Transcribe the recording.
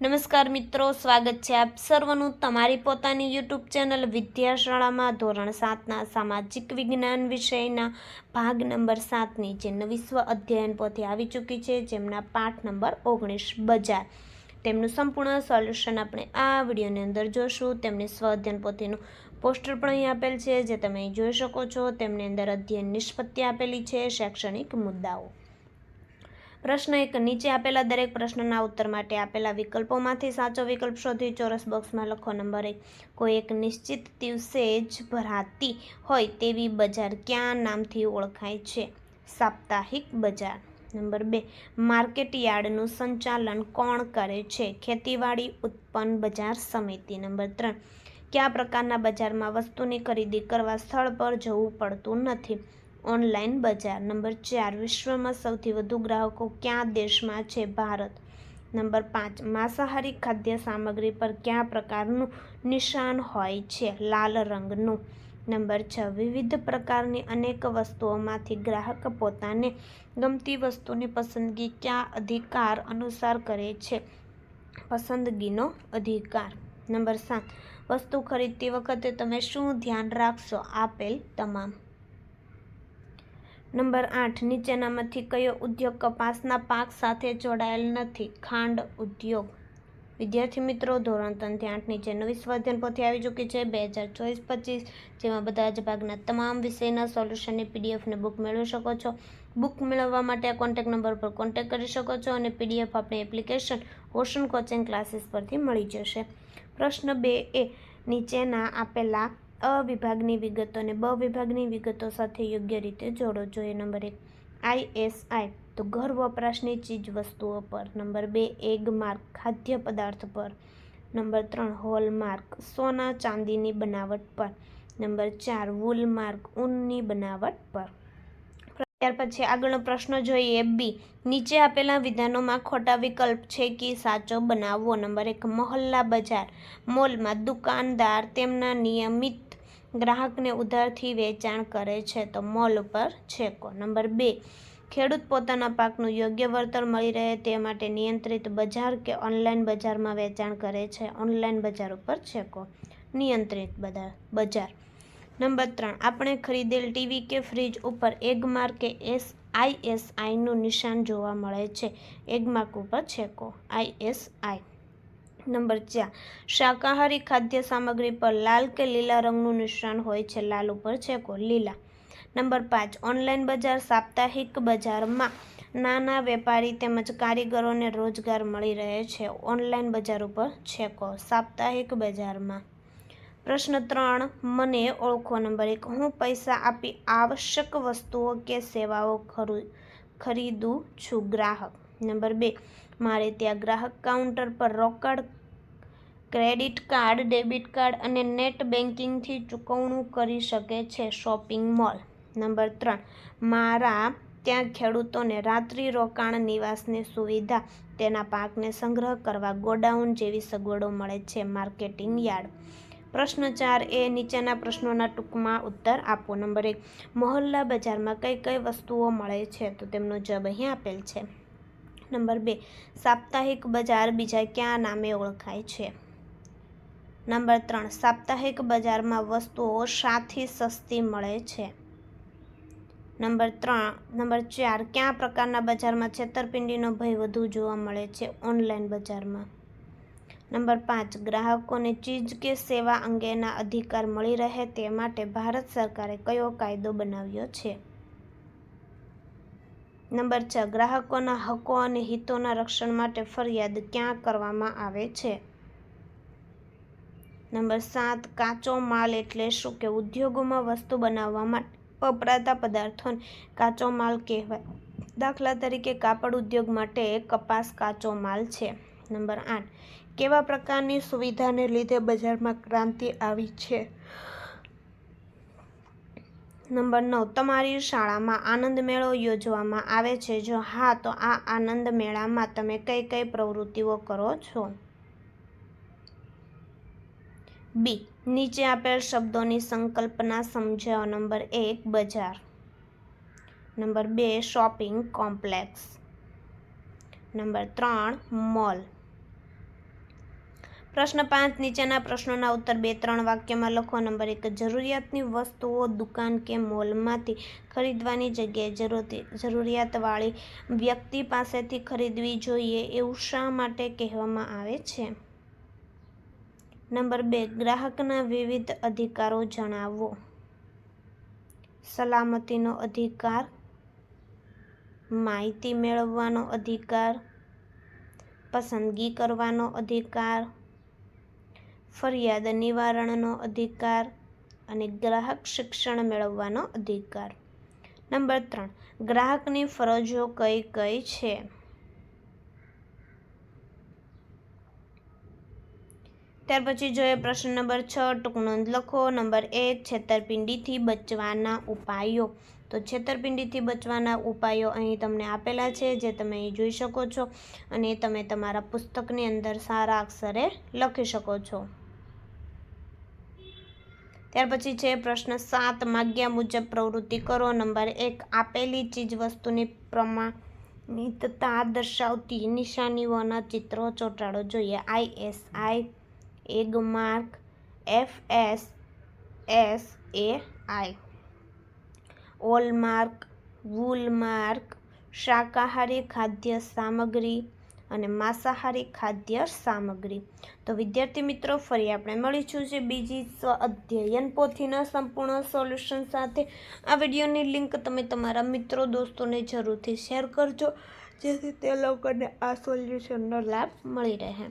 નમસ્કાર મિત્રો, સ્વાગત છે આપ સર્વનું તમારી પોતાની યુટ્યુબ ચેનલ વિદ્યાશાળામાં ધોરણ સાતના સામાજિક વિજ્ઞાન વિષયના ભાગ નંબર સાતની જે નવી સ્વ અધ્યયન પોથી આવી ચૂકી છે, જેમના પાઠ નંબર ઓગણીસ બજાર. તેમનું સંપૂર્ણ સોલ્યુશન આપણે આ વિડીયોની અંદર જોશું. તેમની સ્વ અધ્યયન પોથીનું પોસ્ટર પણ અહીં આપેલ છે, જે તમે અહીં જોઈ શકો છો. તેમની અંદર અધ્યયન નિષ્પત્તિ આપેલી છે, શૈક્ષણિક મુદ્દાઓ. પ્રશ્ન એક, નીચે આપેલા દરેક પ્રશ્નના ઉત્તર માટે આપેલા વિકલ્પોમાંથી સાચો વિકલ્પ શોધી ચોરસ બોક્સમાં લખો નંબર એક. કોઈ એક નિશ્ચિત દિવસે જ ભરાતી હોય તેવી બજાર ક્યાં નામથી ઓળખાય છે? સાપ્તાહિક બજાર. નંબર બે. માર્કેટ યાર્ડનું સંચાલન કોણ કરે છે? ખેતીવાડી ઉત્પન્ન બજાર સમિતિ. નંબર ત્રણ. કયા પ્રકારના બજારમાં વસ્તુની ખરીદી કરવા સ્થળ પર જવું પડતું નથી? ઓનલાઈન બજાર. નંબર ચાર, વિશ્વમાં સૌથી વધુ ગ્રાહકો ક્યાં દેશમાં છે? ભારત. નંબર પાંચ, માંસાહારી ખાદ્ય સામગ્રી પર કયા પ્રકારનું નિશાન હોય છે? લાલ રંગનું. નંબર છ, વિવિધ પ્રકારની અનેક વસ્તુઓમાંથી ગ્રાહક પોતાને ગમતી વસ્તુની પસંદગી કયા અધિકાર અનુસાર કરે છે? પસંદગીનો અધિકાર. નંબર સાત, વસ્તુ ખરીદતી વખતે તમે શું ધ્યાન રાખશો? આપેલ તમામ નંબર આઠ, નીચેનામાંથી કયો ઉદ્યોગ કપાસના પાક સાથે જોડાયેલ નથી? ખાંડ ઉદ્યોગ. વિદ્યાર્થી મિત્રો, ધોરણ ત્રણથી આઠ નીચે નવી સ્વાધ્યાન પોથી આવી ચૂકી છે. બે હજાર ચોવીસ પચીસ, જેમાં બધા જ ભાગના તમામ વિષયના સોલ્યુશનની પીડીએફને બુક મેળવી શકો છો. બુક મેળવવા માટે આ કોન્ટેક્ટ નંબર પર કોન્ટેક્ટ કરી શકો છો અને પીડીએફ આપણી એપ્લિકેશન ઓશન કોચિંગ ક્લાસીસ પરથી મળી જશે. પ્રશ્ન બે એ, નીચેના આપેલા અ વિભાગની વિગતોને બ વિભાગની વિગતો સાથે યોગ્ય રીતે જોડો જોઈએ નંબર એક. આઈએસઆઈ તો ઘર વપરાશની ચીજ વસ્તુઓ પર. નંબર બે એગ માર્ક ખાદ્ય પદાર્થ પર. નંબર ત્રણ હોલ માર્ક સોના ચાંદીની બનાવટ પર. નંબર ચાર વૂલ માર્ક ઊનની બનાવટ પર. ત્યાર પછી આગળનો પ્રશ્ન જોઈએ બી. નીચે આપેલા વિધાનોમાં ખોટા વિકલ્પ છે કે સાચો બનાવવો? નંબર એક, મહોલ્લા બજાર. મોલમાં દુકાનદાર તેમના નિયમિત ગ્રાહકને ઉધારથી વેચાણ કરે છે તો મોલ ઉપર છેકો. નંબર બે, ખેડૂત પોતાના પાકનું યોગ્ય વળતર મળી રહે તે માટે નિયંત્રિત બજાર કે ઓનલાઈન બજારમાં વેચાણ કરે છે. ઓનલાઈન બજાર ઉપર છેકો. નિયંત્રિત બજાર બજાર. નંબર ત્રણ, આપણે ખરીદેલ ટીવી કે ફ્રીજ ઉપર એગમાર્ક કે એસ આઈએસઆઈનું નિશાન જોવા મળે છે. એગમાર્ક ઉપર છેકો. આઈએસઆઈ નંબર ચાર શાકાહારી ખાદ્ય સામગ્રી પર લાલ કે લીલા રંગનું નિશાન હોય છે. લાલ ઉપર છેકો લીલા. નંબર પાંચ, ઓનલાઈન બજાર, સાપ્તાહિક બજારમાં નાના વેપારી તેમજ કારીગરોને રોજગાર મળી રહે છે. ઓનલાઈન બજાર ઉપર છેકો સાપ્તાહિક બજારમાં. પ્રશ્ન ત્રણ, મને ઓળખો. નંબર એક, હું પૈસા આપી આવશ્યક વસ્તુઓ કે સેવાઓ ખરુ, ખરીદું છું. ગ્રાહક. નંબર બે, મારે ત્યાં ગ્રાહક કાઉન્ટર પર રોકડ ક્રેડિટ કાર્ડ, ડેબિટ કાર્ડ અને નેટ બેન્કિંગથી ચૂકવણું કરી શકે છે શોપિંગ મોલ. નંબર ત્રણ, મારા ત્યાં ખેડૂતોને રાત્રિ રોકાણ, નિવાસની સુવિધા, તેના પાકને સંગ્રહ કરવા ગોડાઉન જેવી સગવડો મળે છે માર્કેટિંગ યાર્ડ. પ્રશ્ન ચાર, એ નીચેના પ્રશ્નોના ટૂંકમાં ઉત્તર આપો. નંબર એક, મોહલ્લા બજારમાં કઈ કઈ વસ્તુઓ મળે છે? તો તેમનો જવાબ અહીં આપેલ છે. નંબર બે, સાપ્તાહિક બજાર બીજા ક્યાં નામે ઓળખાય છે? નંબર ત્રણ, સાપ્તાહિક બજારમાં વસ્તુઓ શાથી સસ્તી મળે છે. નંબર ત્રણ, નંબર ચાર, કયા પ્રકારના બજારમાં છેતરપિંડીનો ભય વધુ જોવા મળે છે ઓનલાઈન બજારમાં? નંબર પાંચ, ગ્રાહકોને ચીજ કે સેવા અંગેના અધિકાર મળી રહે તે માટે ભારત સરકારે કયો કાયદો બનાવ્યો છે? નંબર છ, ગ્રાહકોના હકો અને હિતોના રક્ષણ માટે ફરિયાદ ક્યાં કરવામાં આવે છે? નંબર સાત, કાચો માલ એટલે શું કે ઉદ્યોગોમાં વસ્તુ બનાવવા માટે વપરાતા પદાર્થોને કાચો માલ કહેવાય. દાખલા તરીકે કાપડ ઉદ્યોગ માટે કપાસ કાચો માલ છે. નંબર આઠ, કેવા પ્રકારની સુવિધાને લીધે બજારમાં ક્રાંતિ આવી છે? નંબર નવ, તમારી શાળામાં આનંદ મેળો યોજવામાં આવે છે? જો હા, તો આ આનંદ મેળામાં તમે કઈ કઈ પ્રવૃત્તિઓ કરો છો? બી. નીચે આપેલ શબ્દોની સંકલ્પના સમજાવો. નંબર એક, બજાર. નંબર બે, શોપિંગ કોમ્પ્લેક્સ. નંબર ત્રણ, મોલ. પ્રશ્ન પાંચ, નીચેના પ્રશ્નોના ઉત્તર બે, ત્રણ વાક્યમાં લખો. નંબર એક, જરૂરિયાતની વસ્તુઓ દુકાન કે મોલમાંથી ખરીદવાની જગ્યાએ જરૂરિયાતવાળી વ્યક્તિ પાસેથી ખરીદવી જોઈએ એવું શા માટે કહેવામાં આવે છે? નંબર બે, ગ્રાહકના વિવિધ અધિકારો જણાવો. સલામતીનો અધિકાર, માહિતી મેળવવાનો અધિકાર, પસંદગી કરવાનો અધિકાર, ફરિયાદ નિવારણનો અધિકાર અને ગ્રાહક શિક્ષણ મેળવવાનો અધિકાર. નંબર ત્રણ, ગ્રાહકની ફરજો કઈ કઈ છે? ત્યાર પછી જોઈએ પ્રશ્ન નંબર છ, ટૂંક નોંધ લખો. નંબર એક, છેતરપિંડીથી બચવાના ઉપાયો. તો છેતરપિંડીથી બચવાના ઉપાયો અહીં તમને આપેલા છે, જે તમે અહીં જોઈ શકો છો અને તમે તમારા પુસ્તકની અંદર સારા અક્ષરે લખી શકો છો. ત્યાર પછી છે પ્રશ્ન સાત, માગ્યા મુજબ પ્રવૃત્તિ કરો. નંબર એક, આપેલી ચીજ વસ્તુની પ્રમાણિતતા દર્શાવતી નિશાનીઓના ચિત્રો ચોંટાડો. જોઈએ આઈ Agmark F S S A I hallmark woolmark શાકાહારી ખાદ્ય સામગ્રી અને માંસાહારી ખાદ્ય સામગ્રી. તો વિદ્યાર્થી મિત્રો, ફરી આપણે મળીશું છે બીજી સ્વ અધ્યયન પોથીના સંપૂર્ણ સોલ્યુશન સાથે. આ વિડીયોની લિંક તમે તમારા મિત્રો દોસ્તોને જરૂરથી શેર કરજો, જેથી તે લોકોને આ સોલ્યુશનનો લાભ મળી રહે.